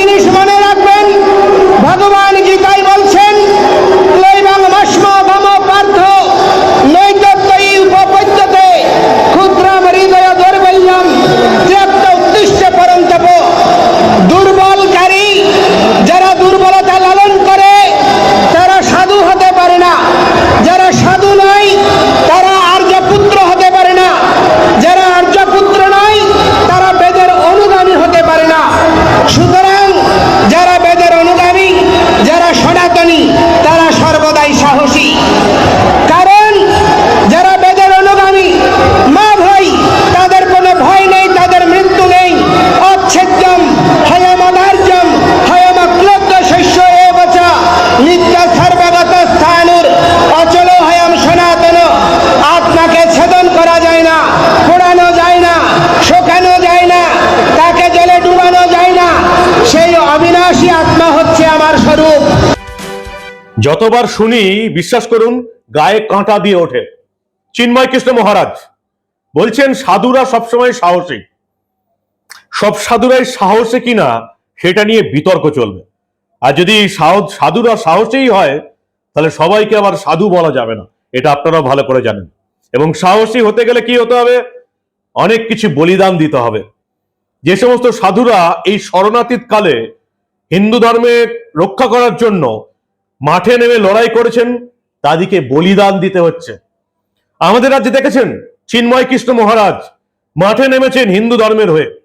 জিনিস মনে রাখবেন। ভগবান গীতায় বলছেন লৈবাং মাস্ম মম পার্থ নৈতত্তয়ী উপপদ্যতে ক্ষুদ্রাম হৃদয় দৌর্বল্যম ত্যাক্ত উদ্দিষ্ট পরন্তপ দুর্বলকারী যারা দুর্বলতা লালন করে তারা সাধু হতে পারে না যারা সাধু নয় তারা আর্যপুত্র হতে পারে না যারা আর্যপুত্র নয় তারা বেদের অনুগামী হতে পারে না সুতরাং যারা বেদের অনুগামী যারা সনাতনী তারা সর্বদাই সাহসী কারণ যারা বেদের অনুগামী মা ভাই তাদের কোনো ভয় নেই তাদের মৃত্যু নেই অচ্ছেদ্যম হয়মদার্যম হয়মক্লব্ধ শস্য এবচ নিত্য সর্বগত স্থানুর অচল হয়ম সনাতন আত্মাকে ছেদন করা যায় না পোড়ানো যায় না শোকানো যায় না তাকে জলে ডুবানো যায় না সেই অবিনাশী আত্মা হচ্ছে আমার স্বরূপ যতবার শুনি, বিশ্বাস করুন, গায়ে কাঁটা দিয়ে ওঠে। চিন্ময় কৃষ্ণ মহারাজ বলছেন, সাধুরা সবসময় সাহসী। সব সাধুরাই সাহসে কিনা, সেটা নিয়ে বিতর্ক চলবে। আর যদি সাধুরা সাহসেই হয়, তাহলে সবাইকে আবার সাধু বলা যাবে না। এটা আপনারা ভালো করে জানেন। এবং সাহসী হতে গেলে কি হতে হবে? অনেক কিছু বলিদান দিতে হবে। যে সমস্ত সাধুরা এই শরণাতীত কালে হিন্দু ধর্মে রক্ষা করার জন্য মাঠে নেমে লড়াই করেছেন, তাদেরকে বলিদান দিতে হচ্ছে। আমাদের রাজ্যে দেখেছেন, চিন্ময় কৃষ্ণ মহারাজ মাঠে নেমেছেন হিন্দু ধর্মের হয়ে।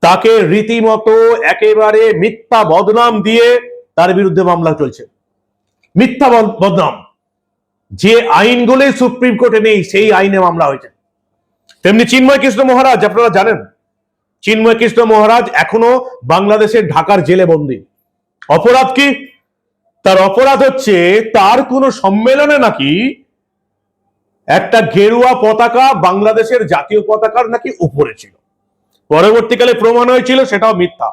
তাকে রীতিমতো একেবারে মিথ্যা বদনাম দিয়ে তার বিরুদ্ধে মামলা চলছে। মিথ্যা বদ- বদনাম। যে আইনগুলোই সুপ্রিম কোর্টে নেই, সেই আইনে মামলা হয়েছে। তেমনি চিন্ময় কৃষ্ণ মহারাজ, আপনারা জানেন, চিন্ময় কৃষ্ণ মহারাজ এখনও বাংলাদেশের ঢাকার জেলে বন্দী। অপরাধ কি? তার অপরাধ হচ্ছে, তার কোনো সম্মেলনে নাকি একটা গেরুয়া পতাকা বাংলাদেশের জাতীয় পতাকার নাকি উপরে ছিল। পরবর্তীকালে প্রমাণ হয়েছিল সেটাও মিথ্যা।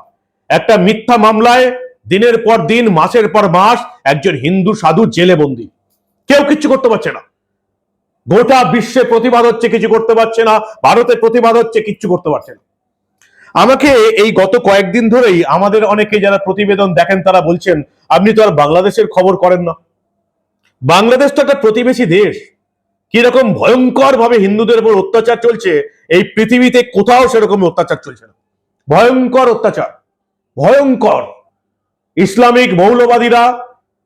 একটা মিথ্যা মামলায় দিনের পর দিন, মাসের পর মাস একজন হিন্দু সাধু জেলে বন্দী। কেউ কিচ্ছু করতে পারছে না। গোটা বিশ্বে প্রতিবাদ হচ্ছে, কিছু করতে পারছে না। ভারতে প্রতিবাদ হচ্ছে, কিচ্ছু করতে পারছে না। আমাকে এই গত কয়েকদিন ধরেই আমাদের অনেকে যারা প্রতিবেদন দেখেন তারা বলছেন, আপনি তো আর বাংলাদেশের খবর করেন না। বাংলাদেশ তো একটা প্রতিবেশী দেশ। কীরকম ভয়ঙ্কর ভাবে হিন্দুদের উপর অত্যাচার চলছে, এই পৃথিবীতে কোথাও সেরকম অত্যাচার চলছে না। ভয়ঙ্কর অত্যাচার, ভয়ঙ্কর। ইসলামিক মৌলবাদীরা,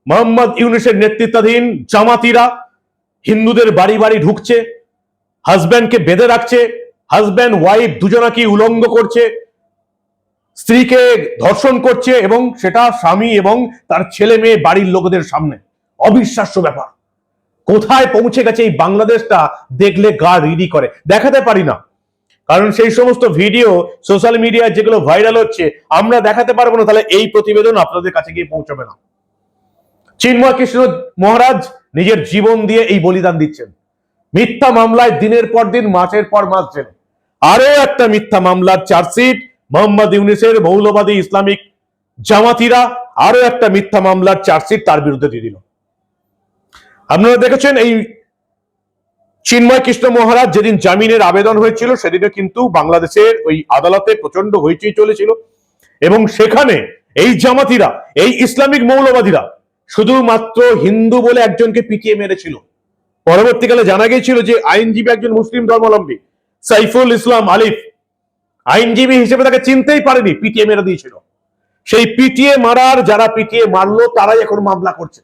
মোহাম্মদ ইউনুসের নেতৃত্বাধীন জামাতিরা হিন্দুদের বাড়ি বাড়ি ঢুকছে হাজব্যান্ডকে বেঁধে রাখছে হাজব্যান্ড, ওয়াইফ দুজনাকে উলঙ্গ করছে? স্ত্রীকে ধর্ষণ করছে এবং সেটা স্বামী এবং তার ছেলে মেয়ে বাড়ির লোকদের সামনে। অবিশ্বাস্য ব্যাপার। কোথায় পৌঁছে গেছে এই বাংলাদেশটা দেখলে গা রিডি করে। দেখাতে পারি না। কারণ সেই সমস্ত ভিডিও, সোশ্যাল মিডিয়ায় যেগুলো ভাইরাল হচ্ছে, আমরা দেখাতে পারব না। তাহলে এই প্রতিবেদন আপনাদের কাছে গিয়ে পৌঁছবে না। চিন্ময় কৃষ্ণ মহারাজ নিজের জীবন দিয়ে এই বলিদান দিচ্ছেন। মিথ্যা মামলায় দিনের পর দিন, মাসের পর মাস জেলে। আরও একটা মিথ্যা মামলার চার্জশিট মোহাম্মদ ইউনিসের মৌলবাদী ইসলামিক জামাতিরা আরও একটা মিথ্যা মামলার চার্জশিট তার বিরুদ্ধে দিয়ে দিল। আপনারা দেখেছেন এই চিন্ময় কৃষ্ণ মহারাজ যেদিন জামিনের আবেদন হয়েছিল সেদিনে কিন্তু বাংলাদেশের ওই আদালতে প্রচণ্ড হইচই চলেছিল এবং সেখানে এই জামাতিরা, এই ইসলামিক মৌলবাদীরা শুধুমাত্র হিন্দু বলে একজনকে পিটিয়ে মেরেছিল। পরবর্তীকালে জানা গিয়েছিল যে আইনজীবী একজন মুসলিম ধর্মাবলম্বী। সাইফুল ইসলাম আলিফ আইনজীবী হিসেবে তাকে চিনতেই পারেনি পিটিয়ে মেরে দিয়েছিল। সেই পিটিএ মারার যারা পিটিএ মারলো, তারাই এখন মামলা করছে।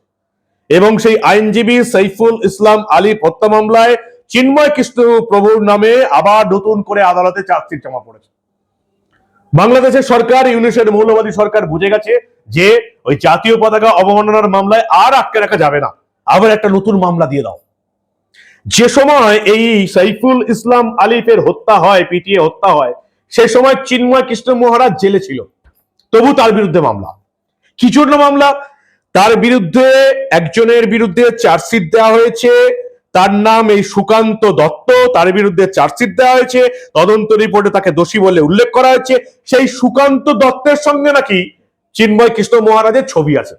এবং সেই আইনজীবী সাইফুল ইসলাম আলিফ হত্যা মামলায় চিন্ময় কৃষ্ণ প্রভুর নামে আবার নতুন করে আদালতে চার্জশিট জমা পড়েছে। বাংলাদেশের সরকার ইউনিসের মৌলবাদী সরকার বুঝে গেছে যে ওই জাতীয় পতাকা অবমাননার মামলায় আর আটকে রাখা যাবে না। আবার একটা নতুন মামলা দিয়ে দাও। যে সময় এই সাইফুল ইসলাম আলিফের হত্যা হয়, পিটিয়ে হত্যা হয়, সে সময় চিন্ময় কৃষ্ণ মহারাজ জেলে ছিল। তবু তার বিরুদ্ধে মামলা। কি জন্য মামলা? তার বিরুদ্ধে একজনের বিরুদ্ধে চার্জশিট দেওয়া হয়েছে। তার নাম এই সুকান্ত দত্ত, তার বিরুদ্ধে চার্জশিট দেওয়া হয়েছে। তদন্ত রিপোর্টে তাকে দোষী বলে উল্লেখ করা হয়েছে। সেই সুকান্ত দত্তের সঙ্গে নাকি চিন্ময় কৃষ্ণ মহারাজের ছবি আছে।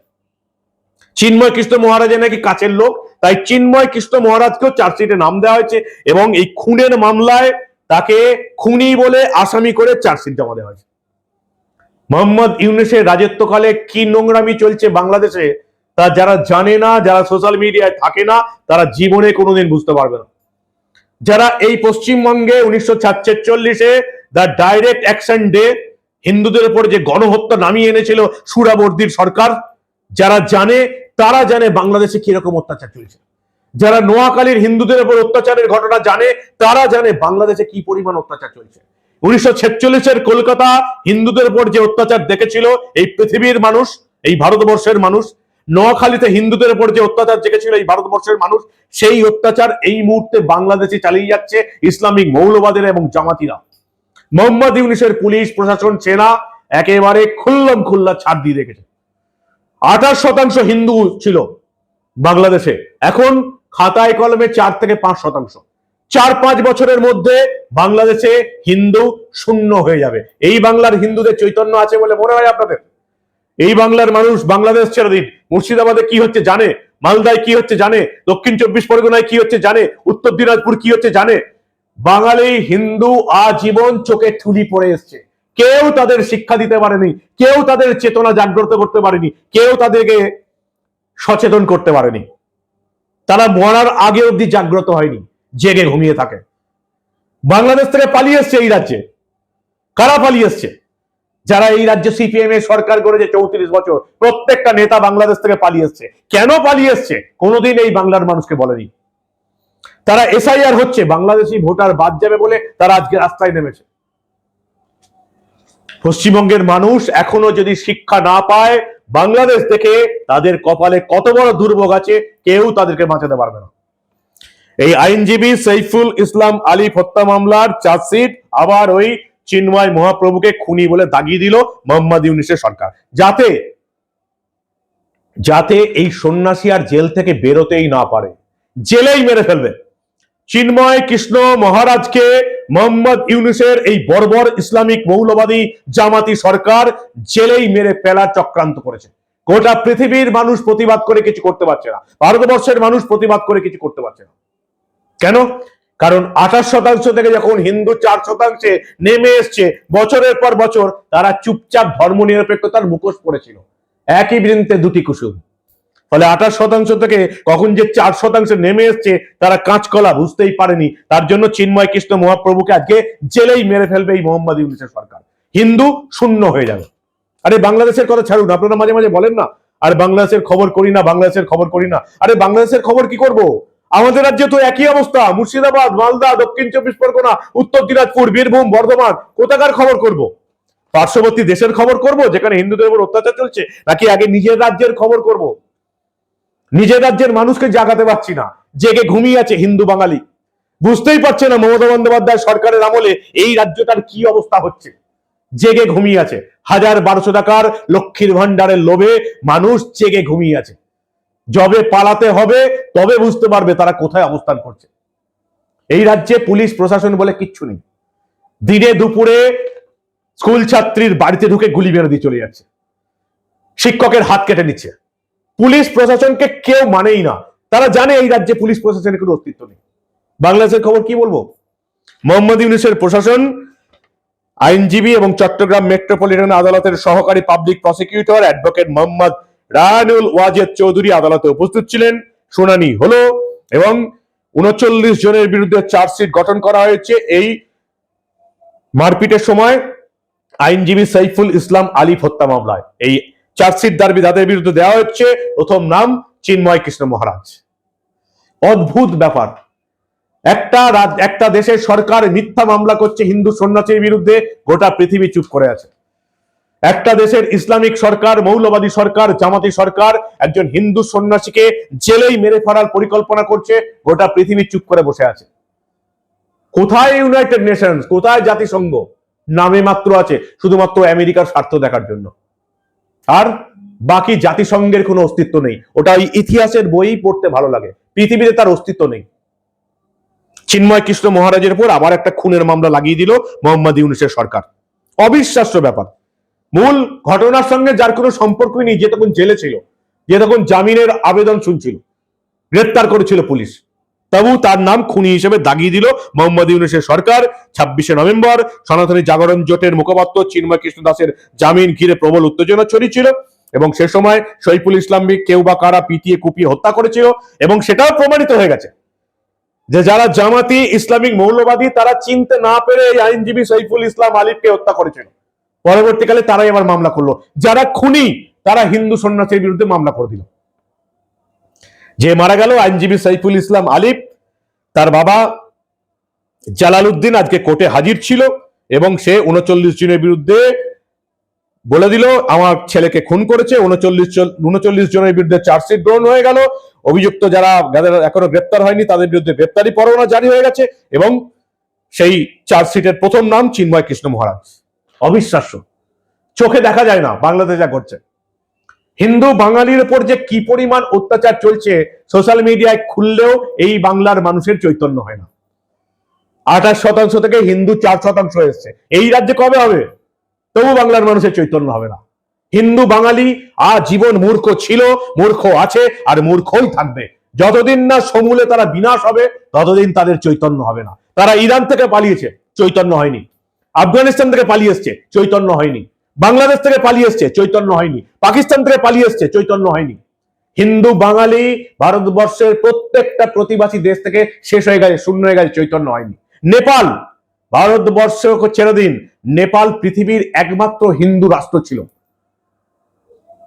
চিন্ময় কৃষ্ণ মহারাজের নাকি কাছের লোক। তাই চিন্ময় কৃষ্ণ মহারাজকেও চার্জশিটে নাম দেওয়া হয়েছে এবং এই খুনের মামলায় তাকে খুনি বলে আসামি করে চার্জশিট জমা দেওয়া হয়েছে। মোহাম্মদ ইউনুসের রাজত্বকালে কি নোংরামি চলছে বাংলাদেশে, তা যারা জানে না, যারা সোশ্যাল মিডিয়ায় থাকে না, তারা জীবনে কোনোদিন বুঝতে পারবে না। যারা এই পশ্চিমবঙ্গে উনিশশো সাতচল্লিশে দ্য ডাইরেক্ট অ্যাকশন ডে, হিন্দুদের উপর যে গণহত্যা নামিয়ে এনেছিল সুরাবর্দির সরকার, যারা জানে তারা জানে বাংলাদেশে কীরকম অত্যাচার চলছে। যারা নোয়াখালীর হিন্দুদের উপর অত্যাচারের ঘটনা জানে, তারা জানে বাংলাদেশে কি পরিমাণ অত্যাচার চলছে। উনিশশো ছেচল্লিশের কলকাতা হিন্দুদের উপর যে অত্যাচার দেখেছিল, এই পৃথিবীর মানুষ, এই ভারতবর্ষের মানুষ, নোয়াখালীতে হিন্দুদের উপর যে অত্যাচার দেখেছিল, এই ভারতবর্ষের মানুষ, সেই অত্যাচার এই মুহূর্তে বাংলাদেশে চালিয়ে যাচ্ছে ইসলামিক মৌলবাদের এবং জামাতিরা। মোহাম্মদ ইউনিসের পুলিশ, প্রশাসন, সেনা, একেবারে খুল্লম খুল্লা ছাড় দিয়ে রেখেছে। আঠাশ শতাংশ হিন্দু ছিল বাংলাদেশে। এখন খাতায় কলমে চার থেকে পাঁচ শতাংশ। চার পাঁচ বছরের মধ্যে বাংলাদেশে হিন্দু শূন্য হয়ে যাবে। এই বাংলার হিন্দুদের চৈতন্য আছে বলে মনে হয় আপনাদের? এই বাংলার মানুষ বাংলাদেশ ছেড়ে দিন। মুর্শিদাবাদে কি হচ্ছে জানে? মালদায় কি হচ্ছে জানে? দক্ষিণ চব্বিশ পরগনায় কি হচ্ছে জানে? উত্তর দিনাজপুর কি হচ্ছে জানে? বাঙালি হিন্দু আজীবন চোখে ঠুলি পড়ে এসছে। কেউ তাদের শিক্ষা দিতে পারেনি, কেউ তাদের চেতনা জাগ্রত করতে পারেনি, কেউ তাদেরকে সচেতন করতে পারেনি। তারা মরার আগে অব্দি জাগ্রত হয়নি, জেগে ঘুমিয়ে থাকে। বাংলাদেশ থেকে পালিয়ে এসছে এই রাজ্যে। কারা পালিয়ে এসছে? যারা এই রাজ্যে সিপিএম এর সরকার করেছে চৌত্রিশ বছর, প্রত্যেকটা নেতা বাংলাদেশ থেকে পালিয়ে এসছে। কেন পালিয়ে এসছে? কোনোদিন এই বাংলার মানুষকে বলেনি। তারা এসআইআর হচ্ছে, বাংলাদেশি ভোটার বাদ যাবে বলে তারা আজকে রাস্তায় নেমেছে। পশ্চিমবঙ্গের মানুষ এখনও যদি শিক্ষা না পায়, বাংলাদেশ থেকে তাদের কপালে কত বড় দুর্ভোগ আছে, কেউ তাদেরকে বাঁচাতে পারবে না। এই আইনজীবী সৈফুল ইসলাম আলী হত্যা মামলার চার্জশিট আবার ওই চিন্ময় মহাপ্রভুকে খুনি বলে দাগিয়ে দিল মোহাম্মদ ইউনিসের সরকার। যাতে যাতে এই সন্ন্যাসী আর জেল থেকে বেরোতেই না পারে, জেলেই মেরে ফেলবে। চিন্ময় কৃষ্ণ মহারাজকে মোহাম্মদ ইউনুসের এই বর্বর ইসলামিক মৌলবাদী জামাতি সরকার জেলেই মেরে ফেলার চক্রান্ত করেছে। গোটা পৃথিবীর মানুষ প্রতিবাদ করে কিছু করতে পারছে না। ভারতবর্ষের মানুষ প্রতিবাদ করে কিছু করতে পারছে না। কেন? কারণ আঠাশ শতাংশ থেকে যখন হিন্দু চার শতাংশে নেমে এসছে, বছরের পর বছর তারা চুপচাপ ধর্ম নিরপেক্ষতার মুখোশ পড়েছিল। একই বৃন্তে দুটি কুসুম। ফলে আঠাশ শতাংশ থেকে কখন যে চার শতাংশে নেমে এসছে, তারা কাঁচকলা বুঝতেই পারেনি। তার জন্য চিন্ময় কৃষ্ণ মহাপ্রভুকে আজকে জেলেই মেরে ফেলবে এই মোহাম্মদ ইউনিসের সরকার। হিন্দু শূন্য হয়ে যাবে। আরে, বাংলাদেশের কথা ছাড়ুন, আপনারা মাঝে মাঝে বলেন না। আর, বাংলাদেশের খবর করি না, বাংলাদেশের খবর করি না। আরে, বাংলাদেশের খবর কি করব? আমাদের রাজ্যে তো একই অবস্থা, মুর্শিদাবাদ, মালদা, দক্ষিণ চব্বিশ পরগনা, উত্তর দিনাজপুর, বীরভূম, বর্ধমান, কোথাকার খবর করব? পার্শ্ববর্তী দেশের খবর করব, যেখানে হিন্দুদের উপর অত্যাচার চলছে, নাকি আগে নিজের রাজ্যের খবর করব? নিজের রাজ্যের মানুষকে জাগাতে পারছি না, জেগে ঘুমিয়ে আছে হিন্দু বাঙালি। বুঝতেই পারছে না মমতা বন্দ্যোপাধ্যায় সরকারের আমলে এই রাজ্যটার কি অবস্থা হচ্ছে। জেগে ঘুমিয়ে আছে। হাজার বারোশো টাকার লক্ষ্মীর ভান্ডারের লোভে মানুষ জেগে ঘুমিয়ে আছে। যবে পালাতে হবে, তবে বুঝতে পারবে তারা কোথায় অবস্থান করছে। এই রাজ্যে পুলিশ, প্রশাসন বলে কিচ্ছু নেই। দিনে দুপুরে স্কুল ছাত্রীর বাড়িতে ঢুকে গুলি মেরে দিয়ে চলে যাচ্ছে। শিক্ষকের হাত কেটে নিচ্ছে। পুলিশ প্রশাসনকে কেউ মানেই না। তারা জানে এই রাজ্যে পুলিশ প্রশাসনের কোনো অস্তিত্ব নেই। বাংলাদেশের খবর কি বলব? মোহাম্মদ ইউনুসের প্রশাসন, আইনজীবী এবং চট্টগ্রাম মেট্রোপলিটন আদালতের সহকারী public prosecutor advocate Mohammad Raynul Wajed Chowdhury আদালতে উপস্থিত ছিলেন। শুনানি হলো এবং উনচল্লিশ জনের বিরুদ্ধে চার্জশিট গঠন করা হয়েছে। এই মারপিটের সময় আইনজীবী সাইফুল ইসলাম আলিফ হত্যা মামলায়। এই চার্জশিট দাবি তাদের বিরুদ্ধে দেওয়া হচ্ছে। প্রথম নাম চিন্ময় কৃষ্ণ মহারাজ। অদ্ভুত ব্যাপার। একটা একটা দেশের সরকার মিথ্যা মামলা করছে হিন্দু সন্ন্যাসীর বিরুদ্ধে, গোটা পৃথিবী চুপ করে আছে। একটা দেশের ইসলামিক সরকার, মৌলবাদী সরকার, জামাতি সরকার, একজন হিন্দু সন্ন্যাসীকে জেলেই মেরে ফেলার পরিকল্পনা করছে, গোটা পৃথিবী চুপ করে বসে আছে। কোথায় ইউনাইটেড নেশনস কোথায় জাতিসংঘ? নামে মাত্র আছে, শুধুমাত্র আমেরিকার স্বার্থ দেখার জন্য। আর বাকি জাতিসংঘের কোনো অস্তিত্ব নেই। ওটা ওই ইতিহাসের বই পড়তে ভালো লাগে। পৃথিবীতে তার অস্তিত্ব নেই। চিন্ময় কৃষ্ণ মহারাজের উপর আবার একটা খুনের মামলা লাগিয়ে দিল মোহাম্মদ ইউনুসের সরকার। অবিশ্বাস্য ব্যাপার। মূল ঘটনার সঙ্গে যার কোনো সম্পর্কই নেই, যে তখন জেলে ছিল, যে তখন জামিনের আবেদন শুনছিল, গ্রেপ্তার করেছিল পুলিশ। তবু তার নাম খুনি হিসেবে দাগিয়ে দিল মোহাম্মদ ইউনুসের সরকার। ছাব্বিশে নভেম্বর সনাতনী জাগরণ জোটের মুখপাত্র চিন্ময় কৃষ্ণ দাসের জামিন ঘিরে প্রবল উত্তেজনা ছড়িয়েছিল এবং সে সময় শৈফুল ইসলামকে কেউ বা কারা পিটিয়ে কুপিয়ে হত্যা করেছিল এবং সেটাও প্রমাণিত হয়ে গেছে যে যারা জামাতি ইসলামিক মৌলবাদী, তারা চিনতে না পেরে এই আইনজীবী সৈফুল ইসলাম আলিফকে হত্যা করেছিল। পরবর্তীকালে তারাই আবার মামলা করল। যারা খুনি, তারা হিন্দু সন্ন্যাসীর বিরুদ্ধে মামলা করে দিল। যে মারা গেল, আইনজীবী সাইফুল ইসলাম আলিফ। তার বাবা জালালউদ্দিন আজকে কোর্টে হাজির ছিল এবং সে উনচল্লিশ জনের বিরুদ্ধে বলে দিল, আমার ছেলেকে খুন করেছে, উনচল্লিশ উনচল্লিশ জনের বিরুদ্ধে চার্জশিট গ্রহণ হয়ে গেল। অভিযুক্ত যারা, যাদের এখনও গ্রেপ্তার হয়নি, তাদের বিরুদ্ধে গ্রেপ্তারি পরোয়ানা জারি হয়ে গেছে এবং সেই চার্জশিটের প্রথম নাম চিন্ময় কৃষ্ণ মহারাজ। অবিশ্বাস্য। চোখে দেখা যায় না, বাংলাদেশ যা করছে হিন্দু বাঙালির উপর যে কি পরিমাণ অত্যাচার চলছে সোশ্যাল মিডিয়ায় খুললেও এই বাংলার মানুষের চৈতন্য হয় না। আঠাশ শতাংশ থেকে হিন্দু চার শতাংশ এসছে। এই রাজ্যে কবে হবে? তবু বাংলার মানুষের চৈতন্য হবে না। হিন্দু বাঙালি আর জীবন মূর্খ ছিল, মূর্খ আছে আর মূর্খই থাকবে। যতদিন না সমূলে তারা বিনাশ হবে, ততদিন তাদের চৈতন্য হবে না। তারা ইরান থেকে পালিয়েছে, চৈতন্য হয়নি। আফগানিস্তান থেকে পালিয়ে এসছে, চৈতন্য হয়নি। বাংলাদেশ থেকে পালিয়ে এসছে, চৈতন্য হয়নি। পাকিস্তান থেকে পালিয়ে এসছে, চৈতন্য হয়নি। হিন্দু, বাঙালি, ভারতবর্ষের প্রত্যেকটা প্রতিবাসী দেশ থেকে শেষ হয়ে গেছে, শূন্য হয়ে গেছে, চৈতন্য হয়নি। নেপাল ভারতবর্ষ ছেড়ে দিন। নেপাল পৃথিবীর একমাত্র হিন্দু রাষ্ট্র ছিল।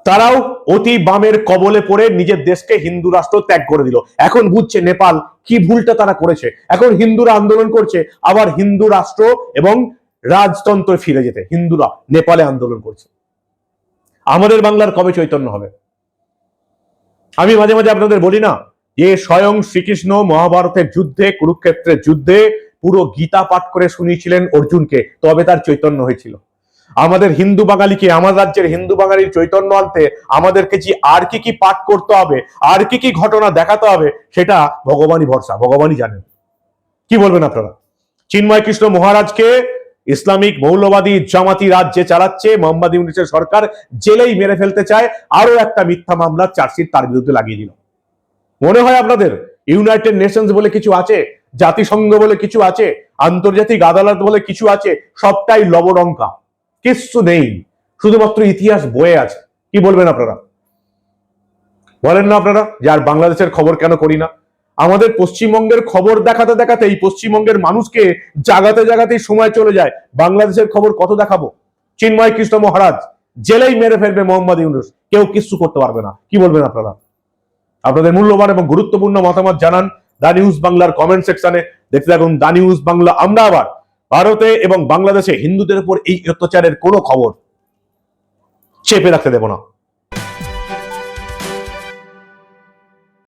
তারাও অতি বামের কবলে পড়ে নিজের দেশকে হিন্দু রাষ্ট্র ত্যাগ করে দিল। এখন বুঝছে নেপাল কি ভুলটা তারা করেছে। এখন হিন্দুরা আন্দোলন করছে, আবার হিন্দু রাষ্ট্র এবং রাজতন্ত্র ফিরে যেতে হিন্দুরা নেপালে আন্দোলন করছে। আমাদের বাংলার কবে চৈতন্য হবে? আমি মাঝে মাঝে আপনাদের বলি না যে স্বয়ং শ্রীকৃষ্ণ মহাভারতের যুদ্ধে, কুরুক্ষেত্রের যুদ্ধে পুরো গীতা পাঠ করে শুনিয়েছিলেন অর্জুনকে, তবে তার চৈতন্য হয়েছিল। আমাদের হিন্দু বাঙালিকে, আমার রাজ্যের হিন্দু বাঙালির চৈতন্য আনতে আমাদেরকে যে আর কি কি পাঠ করতে হবে, আর কি কি ঘটনা দেখাতে হবে, সেটা ভগবানই ভরসা, ভগবানই জানেন। কি বলবেন আপনারা? চিন্ময় কৃষ্ণ মহারাজকে ইসলামিক মৌলবাদী জামাতি রাজ যে চালাচ্ছে, মোহাম্মদ ইউনিসের সরকার জেলেই মেরে ফেলতে চায় আরও একটা মিথ্যা মামলার চার্জশিট তার বিরুদ্ধে লাগিয়ে দিল। মনে হয় আপনাদের, ইউনাইটেড নেশনস বলে কিছু আছে, জাতিসংঘ বলে কিছু আছে, আন্তর্জাতিক আদালত বলে কিছু আছে, সবটাই লবডঙ্কা, কিচ্ছু নেই, শুধুমাত্র ইতিহাস বয়ে আছে। কি বলবেন আপনারা? বলেন না আপনারা যে আর বাংলাদেশের খবর কেন করি না? আমাদের পশ্চিমবঙ্গের খবর দেখাতে দেখাতে এই পশ্চিমবঙ্গের মানুষকে জাগাতে জাগাতেই সময় চলে যায়। বাংলাদেশের খবর কত দেখাবো? চিন্ময় কৃষ্ণ মহারাজ, জেলেই মেরে ফেলবে মোহাম্মদ ইউনুস। কেউ কিচ্ছু করতে পারবে না। কি বলবেন আপনারা? আপনাদের মূল্যবান এবং গুরুত্বপূর্ণ মতামত জানান দা নিউজ বাংলার কমেন্ট সেকশনে। দেখতে থাকুন দা নিউজ বাংলা। আমরা আবার ভারতে এবং বাংলাদেশে হিন্দুদের উপর এই অত্যাচারের কোনো খবর চেপে রাখতে দেব না।